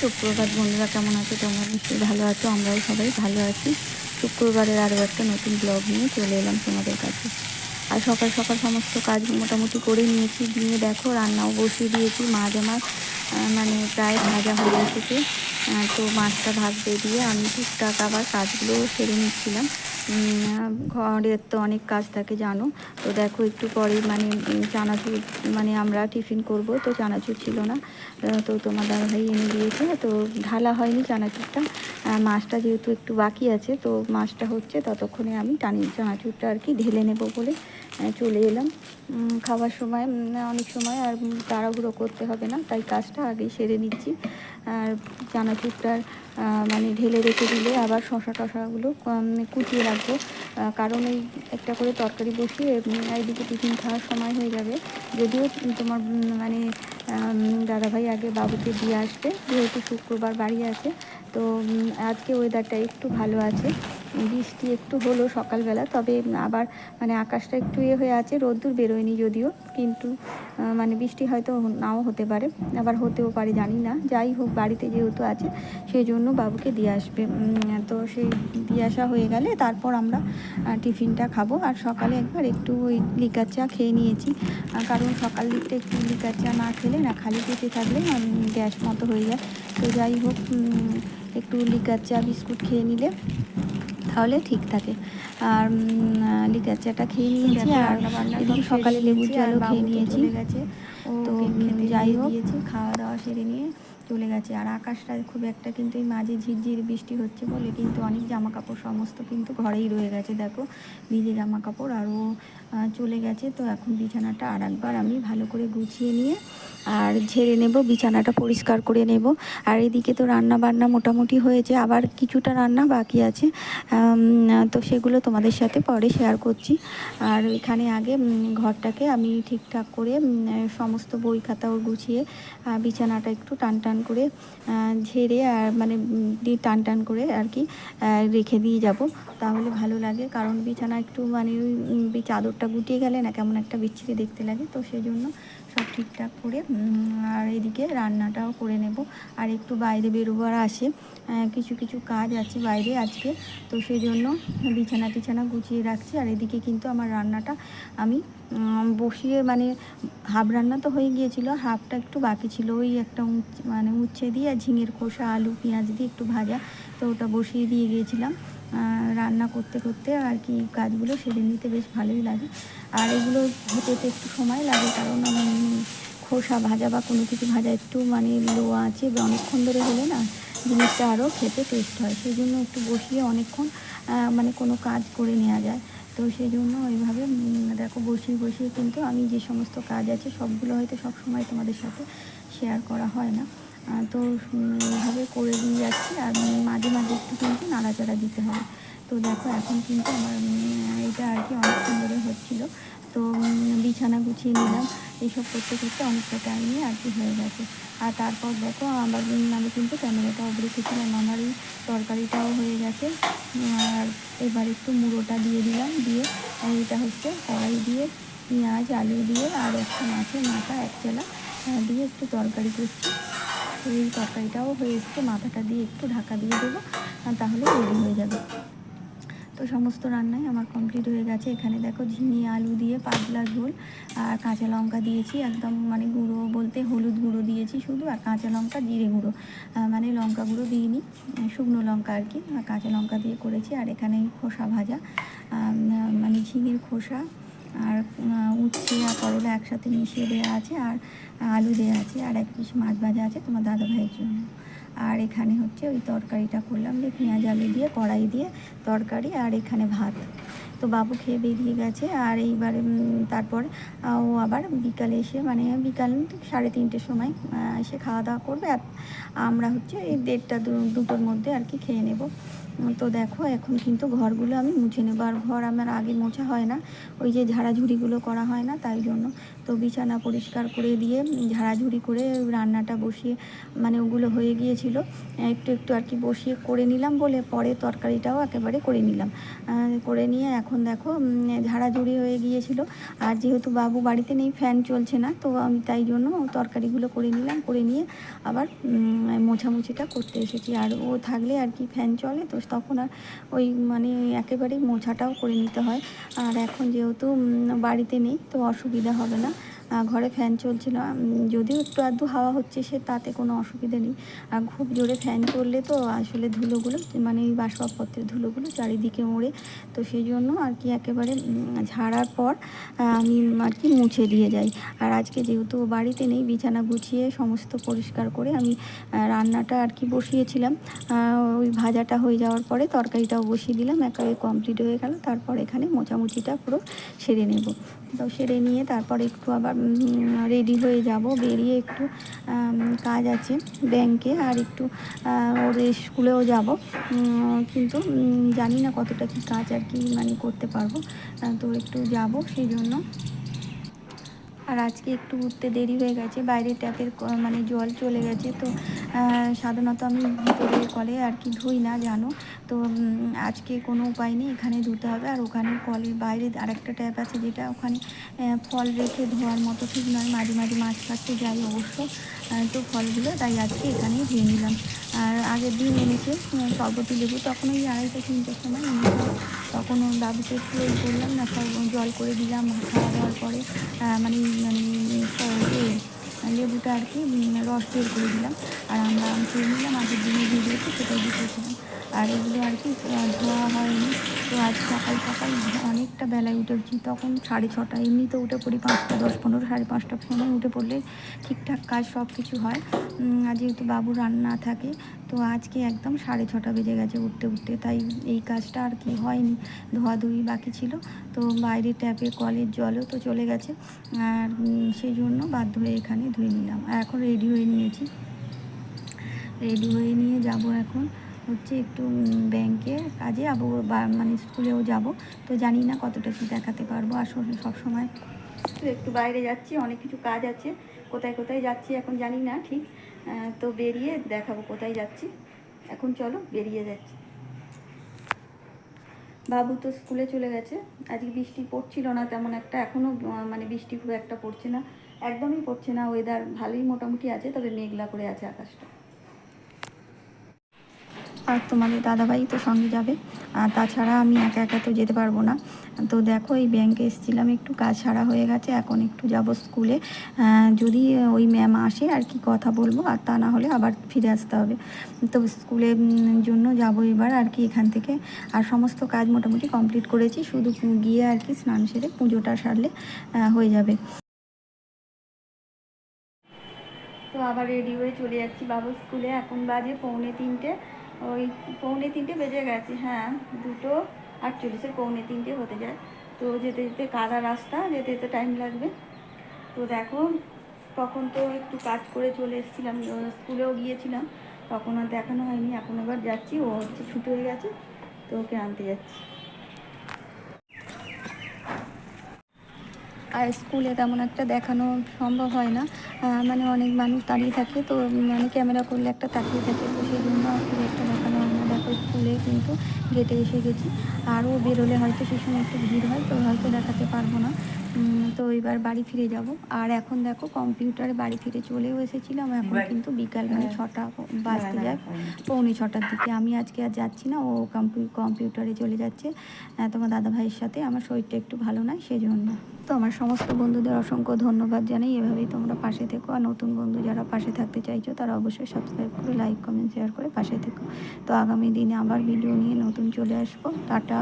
সুপ্রভাত বন্ধুরা, কেমন আছো? তোমরা নিশ্চয়ই ভালো আছো, আমরাও সবাই ভালো আছি। শুক্রবারের আরও একটা নতুন ব্লগ নিয়ে চলে এলাম তোমাদের কাছে। আর সকাল সকাল সমস্ত কাজ মোটামুটি করে নিয়েছি। দিয়ে দেখো, রান্নাও বসিয়ে দিয়েছি। মাছ আমার মানে প্রায় ভাজা হয়ে এসেছে। তো মাছটা ভাজতে দিয়ে আমি টুকটাক আবার কাজগুলো সেরে নিচ্ছিলাম। ঘরের তো অনেক কাজ থাকে, জানো। তো দেখো, একটু পরে মানে চানাচুর মানে আমরা টিফিন করব, তো চানাচুর ছিল না। তো তোমার দাদা ভাই এনে দিয়েছে, তো ঢালা হয়নি চানাচুরটা। মাছটা যেহেতু একটু বাকি আছে, তো মাছটা হচ্ছে ততক্ষণে আমি টানি, চানাচুরটা আর কি ঢেলে নেব বলে চলে এলাম। খাবার সময় অনেক সময় আর তাড়াহুড়ো করতে হবে না, তাই কাজটা আগেই সেরে নিচ্ছি। আর চানাচুরটার মানে ঢেলে রেখে দিলে আবার শশা টশাগুলো কুচিয়ে রাখব। কারণ এই একটা করে তরকারি বসিয়ে এদিকে টিফিন খাওয়ার সময় হয়ে যাবে। যদিও তোমার মানে দাদাভাই আগে বাবুকে দিয়ে আসবে, যেহেতু শুক্রবার বাড়ি আছে। তো আজকে ওয়েদারটা একটু ভালো আছে। বৃষ্টি একটু হলো সকালবেলা, তবে আবার মানে আকাশটা একটু ইয়ে হয়ে আছে, রোদ্দুর বেরোয়নি যদিও, কিন্তু মানে বৃষ্টি হয়তো নাও হতে পারে, আবার হতেও পারে, জানি না, যাই হোক, বাড়িতে যেহেতু আছে সেই জন্য বাবুকে দিয়ে আসবে তো সেই দিয়ে আসা হয়ে গেলে তারপর আমরা টিফিনটা খাব, আর সকালে একবার একটু ওই লিকার চা খেয়ে নিয়েছি কারণ সকাল দিকটা একটু লিকার চা না খেলে না, খালি পেটে থাকলে গ্যাস মতো হয়ে যায়, তো যাই হোক একটু লিকার চা বিস্কুট খেয়ে নিলে তাহলে ঠিক থাকে। আর লিকার চাটা খেয়ে নিয়েছি আর এদিকে সকালে লেবুর জলও খেয়ে নিয়েছি। তো যাই হোক। খাওয়া দাওয়া সেরে নিয়ে চলে গেছে। আর আকাশটা খুব একটা কিন্তু এই মাঝে ঝিরঝির বৃষ্টি হচ্ছে বলে কিন্তু অনেক জামা কাপড় সমস্ত কিন্তু ঘরেই রয়ে গেছে দেখো। ভিজে জামা কাপড় আরও চলে গেছে। তো এখন বিছানাটা আর একবার আমি ভালো করে গুছিয়ে নিয়ে আর ঝেড়ে নেব বিছানাটা পরিষ্কার করে নেব। আর এদিকে তো রান্না বান্না মোটামুটি হয়েছে আবার কিছুটা রান্না বাকি আছে। তো সেগুলো তোমাদের সাথে পরে শেয়ার করছি। আর এখানে আগে ঘরটাকে আমি ঠিকঠাক করে সমস্ত বই খাতা ওর গুছিয়ে বিছানাটা একটু টান টান করে ঝেড়ে আর মানে টান টান করে আর কি রেখে দিয়ে যাব। তাহলে ভালো লাগে কারণ বিছানা একটু মানে ওই উম, চাদরটা গুটিয়ে গেলে না কেমন একটা বিচ্ছিরি দেখতে লাগে, তো সেই জন্য সব ঠিকঠাক করে আর এদিকে রান্নাটাও করে নেব। আর একটু বাইরে বেরোবার আসে কিছু কিছু কাজ আছে বাইরে আজকে, তো সেই জন্য বিছানা টিছানা গুছিয়ে রাখছি। আর এদিকে কিন্তু আমার রান্নাটা আমি বসিয়ে মানে হাফ রান্না তো হয়ে গিয়েছিল, হাফটা একটু বাকি ছিল, ওই একটা মানে উচ্ছে দিয়ে ঝিঙের খোসা, আলু, পেঁয়াজ দিয়ে একটু ভাজা, তো ওটা বসিয়ে দিয়ে গিয়েছিলাম। রান্না করতে করতে আর কি কাজগুলো সেরে নিতে বেশ ভালোই লাগে। আর এগুলো হতে একটু সময় লাগে, কারণ খোসা ভাজা বা কোনো কিছু ভাজা একটু মানে লো আছে, বা অনেকক্ষণ ধরে হলে না জিনিসটা আরও খেতে টেস্ট হয়। সেই জন্য একটু বসিয়ে অনেকক্ষণ মানে কোনো কাজ করে নেওয়া যায়। তো সেই জন্য ওইভাবে দেখো বসিয়ে বসিয়ে কিন্তু আমি যে সমস্ত কাজ আছে সবগুলো হয়তো সব সময় তোমাদের সাথে শেয়ার করা হয় না। তো এইভাবে করে দিয়ে যাচ্ছি। আর উম, মাঝে মাঝে একটু কিন্তু নাড়াচাড়া দিতে হবে। তো দেখো এখন কিন্তু আমার এটা আর কি অনেক ধরে হচ্ছিল। তো বিছানা গুছিয়ে নিলাম। এইসব করতে করতে অনেকটা টাইমে আর কি হয়ে গেছে। আর তারপর দেখো আমার আমি কিন্তু ক্যামেরাটা অফ রেখেছিলাম। আমার এই তরকারিটাও হয়ে গেছে। আর এবার একটু মুড়োটা দিয়ে দিলাম। দিয়ে এইটা হচ্ছে কড়াই দিয়ে পেঁয়াজ আলু দিয়ে আর একটা মাছের মাথা এক চেলা দিয়ে একটু তরকারি করছি। এই তরকারিটাও হয়ে এসছে মাথাটা দিয়ে একটু ঢাকা দিয়ে দেবো তাহলে রেডি হয়ে যাবে। তো সমস্ত রান্নাই আমার কমপ্লিট হয়ে গেছে। এখানে দেখো ঝিঙে, আলু দিয়ে পাতলা ঝোল, আর কাঁচা লঙ্কা দিয়েছি, একদম মানে গুঁড়ো বলতে হলুদ গুঁড়ো দিয়েছি শুধু, আর কাঁচা লঙ্কা, জিরে গুঁড়ো। মানে লঙ্কা গুঁড়ো দিইনি, শুকনো লঙ্কা আর কি। কাঁচা লঙ্কা দিয়ে করেছি, আর এখানে খোসা ভাজা। মানে ঝিঙের খোসা আর উচ্ছে আর করলা একসাথে মিশিয়ে দেওয়া আছে আর আলু দেওয়া আছে আর এক পিস মাছ ভাজা আছে তোমার দাদা ভাইয়ের জন্য। আর এখানে হচ্ছে ওই তরকারিটা করলাম যে পেঁয়াজ আলু দিয়ে, কড়াই দিয়ে তরকারি আর এখানে ভাত। তো বাবু খেয়ে বেরিয়ে গেছে আর এইবারে তারপর ও আবার বিকালে এসে মানে বিকাল সাড়ে তিনটের সময় এসে খাওয়া দাওয়া করবে আর আমরা হচ্ছে এই দেড়টা দুটোর মধ্যে আর কি খেয়ে নেব। তো দেখো, এখন কিন্তু ঘরগুলো আমি মুছে নেব আর ঘর আমার আগে মোছা হয় না, ওই যে ঝাড়াঝুড়িগুলো করা হয় না তাই জন্য। তো বিছানা পরিষ্কার করে দিয়ে, ঝাড়াঝুড়ি করে রান্নাটা বসিয়ে মানে ওগুলো হয়ে গিয়েছিল। একটু একটু আর কি বসিয়ে করে নিলাম বলে পরে তরকারিটাও একেবারে করে নিলাম। করে নিয়ে এখন দেখো ঝাড়াঝুড়ি হয়ে গিয়েছিল। আর যেহেতু বাবু বাড়িতে নেই ফ্যান চলছে না, তো আমি তাই জন্য তরকারিগুলো করে নিলাম, করে নিয়ে আবার মোছামুছিটা করতে এসেছি। আর ও থাকলে আর কি ফ্যান চলে, তো তখন আর ওই মানে একেবারেই মোছাটাও করে নিতে হয়। আর এখন যেহেতু বাড়িতে নেই, তো অসুবিধা হবে না। ঘরে ফ্যান চলছিল। যদিও একটু আধটু হাওয়া হচ্ছে, সে তাতে কোনো অসুবিধা নেই। আর খুব জোরে ফ্যান চললে তো আসলে ধুলোগুলো মানে এই বাসবাবপত্রের ধুলোগুলো চারিদিকে ওড়ে। তো সেই জন্য আর কি একেবারে ঝাড়ার পর আমি আর কি মুছে দিয়ে যাই। আর আজকে যেহেতু বাড়িতে নেই, বিছানা গুছিয়ে সমস্ত পরিষ্কার করে আমি রান্নাটা আর কি বসিয়েছিলাম। ওই ভাজাটা হয়ে যাওয়ার পরে তরকারিটাও বসিয়ে দিলাম, একেবারে কমপ্লিট হয়ে গেল। তারপর এখানে মোচামুচিটা পুরো সেরে নেব। সেরে নিয়ে তারপর একটু আবার রেডি হয়ে যাব। বেরিয়ে একটু কাজ আছে ব্যাংকে আর একটু ওর স্কুলেও যাব। কিন্তু জানি না কতটা কি কাজ আর কি মানে করতে পারব। তো একটু যাব সেই জন্য। আর আজকে একটু উঠতে দেরি হয়ে গেছে, বাইরে ট্যাপের মানে জল চলে গেছে, তো সাধারণত আমি ভিতরে কলে আর কি ধুই না, জানো? তো আজকে কোনো উপায় নেই, এখানে ধুতে হবে, আর ওখানে কলের বাইরে আরেকটা ট্যাপ আছে যেটা ওখানে ফল রেখে ধোয়ার মতো ঠিক নয়, মাঝে মাঝে মাছ কাটতে যাই অবশ্য তো ফলগুলো তাই আজকে এখানেই ধুয়ে নিলাম। আর আগের দিন এনেছে শরবতি লেবু তখন ওই আড়াইটা, তিনটের সময় এনেছে। তখন দাদুকে একটু করলাম, না জল করে দিলাম, খাওয়া দাওয়ার পরে মানে মানে লেবুটা আর কি রস বের করে দিলাম। আর আমরা খেয়ে নিলাম, আগের দিনে ভিডিওতে সেটাই দিতেছিলাম আর এগুলো আর কি ধোয়া হয়নি। তো আজ সকাল সকাল অনেকটা বেলায় উঠেছি। তখন সাড়ে ছটা এমনিতে উঠে পড়ি পাঁচটা, দশ পনেরো, সাড়ে পাঁচটার সময় উঠে পড়লে ঠিকঠাক কাজ সব কিছু হয় আর যেহেতু বাবু রান্না থাকে তো আজকে একদম সাড়ে ছটা বেজে গেছে উঠতে উঠতে, তাই এই কাজটা আর কি হয়নি, ধোয়াধুয়ি বাকি ছিল। তো বাইরে ট্যাপে কলের জলও তো চলে গেছে, আর সেই জন্য বাধ্য হয়ে এখানে ধুয়ে নিলাম। আর এখন রেডি হয়ে নিয়েছি। রেডি হয়ে নিয়ে যাব এখন হচ্ছে একটু ব্যাংকে কাজে। আবু মানে স্কুলেও যাব। তো জানি না কতটা কি দেখাতে পারব। আসলে সবসময় একটু বাইরে যাচ্ছি, অনেক কিছু কাজ আছে। কোথায় কোথায় যাচ্ছি এখন জানি না ঠিক। তো বেরিয়ে দেখাবো কোথায় যাচ্ছি। এখন চলো বেরিয়ে যাচ্ছি। বাবু তো স্কুলে চলে গেছে। আজকে বৃষ্টি পড়ছিল না তেমন একটা এখনও মানে বৃষ্টি খুব একটা পড়ছে না। একদমই পড়ছে না ওয়েদার ভালোই মোটামুটি আছে, তবে মেঘলা করে আছে আকাশটা। আর তোমাদের দাদাভাই তো সঙ্গে যাবে। আর তাছাড়া আমি একা একা তো যেতে পারব না। তো দেখো, এই ব্যাংকে এসেছিলাম, একটু কাজ ছাড়া হয়ে গেছে, এখন একটু যাব স্কুলে যদি ওই ম্যাম আসে আর কি কথা বলব, আর তা না হলে আবার ফিরে আসতে হবে। তো স্কুলের জন্য যাব এবার আর কি এখান থেকে। আর সমস্ত কাজ মোটামুটি কমপ্লিট করেছি, শুধু গিয়ে আর কি স্নান সেরে পুজোটা সারলে হয়ে যাবে। তো আবার রেডি হয়ে চলে যাচ্ছি বাবু স্কুলে এখন বাজে পৌনে তিনটে। ওই পৌনে তিনটে বেজে গেছে হ্যাঁ দুটো আটচল্লিশে পৌনে তিনটে হতে যায়। তো যেতে যেতে কাদা রাস্তা, যেতে যেতে টাইম লাগবে। তো দেখো, তখন তো একটু কাজ করে চলে এসেছিলাম স্কুলেও গিয়েছিলাম, তখন আর দেখানো হয়নি। এখন আবার যাচ্ছি, ও হচ্ছে ছুটি হয়ে গেছে, তো ওকে আনতে যাচ্ছি। আর স্কুলে তেমন একটা দেখানো সম্ভব হয় না। মানে অনেক মানুষ দাঁড়িয়ে থাকে, তো মানে ক্যামেরা করলে একটা তাকিয়ে থাকে, তো সেই জন্য খুব একটা দেখানো হয় না দেখো স্কুলে কিন্তু গেটে এসে গেছি। আরও বেরোলে হয়তো সেই সময় একটু ভিড় হয়, তো হয়তো দেখাতে পারব না। তো এবার বাড়ি ফিরে যাব। আর এখন দেখো কম্পিউটারে বাড়ি ফিরে চলেও এসেছিলাম। এখন কিন্তু বিকাল মানে ছটা বাজতে যায়। পৌনে ছটার দিকে। আমি আজকে আর যাচ্ছি না। ও কম্পিউটারে চলে যাচ্ছে। তোমার দাদা ভাইয়ের সাথে। আমার শরীরটা একটু ভালো নয় সেই জন্য তো আমার সমস্ত বন্ধুদের অসংখ্য ধন্যবাদ জানাই। এভাবেই তোমরা পাশে থেকো। আর নতুন বন্ধু যারা পাশে থাকতে চাইছো তারা অবশ্যই সাবস্ক্রাইব করে লাইক কমেন্ট শেয়ার করে পাশে থেকো। তো আগামী দিনে আবার ভিডিও নিয়ে নতুন চলে আসব। টাটা।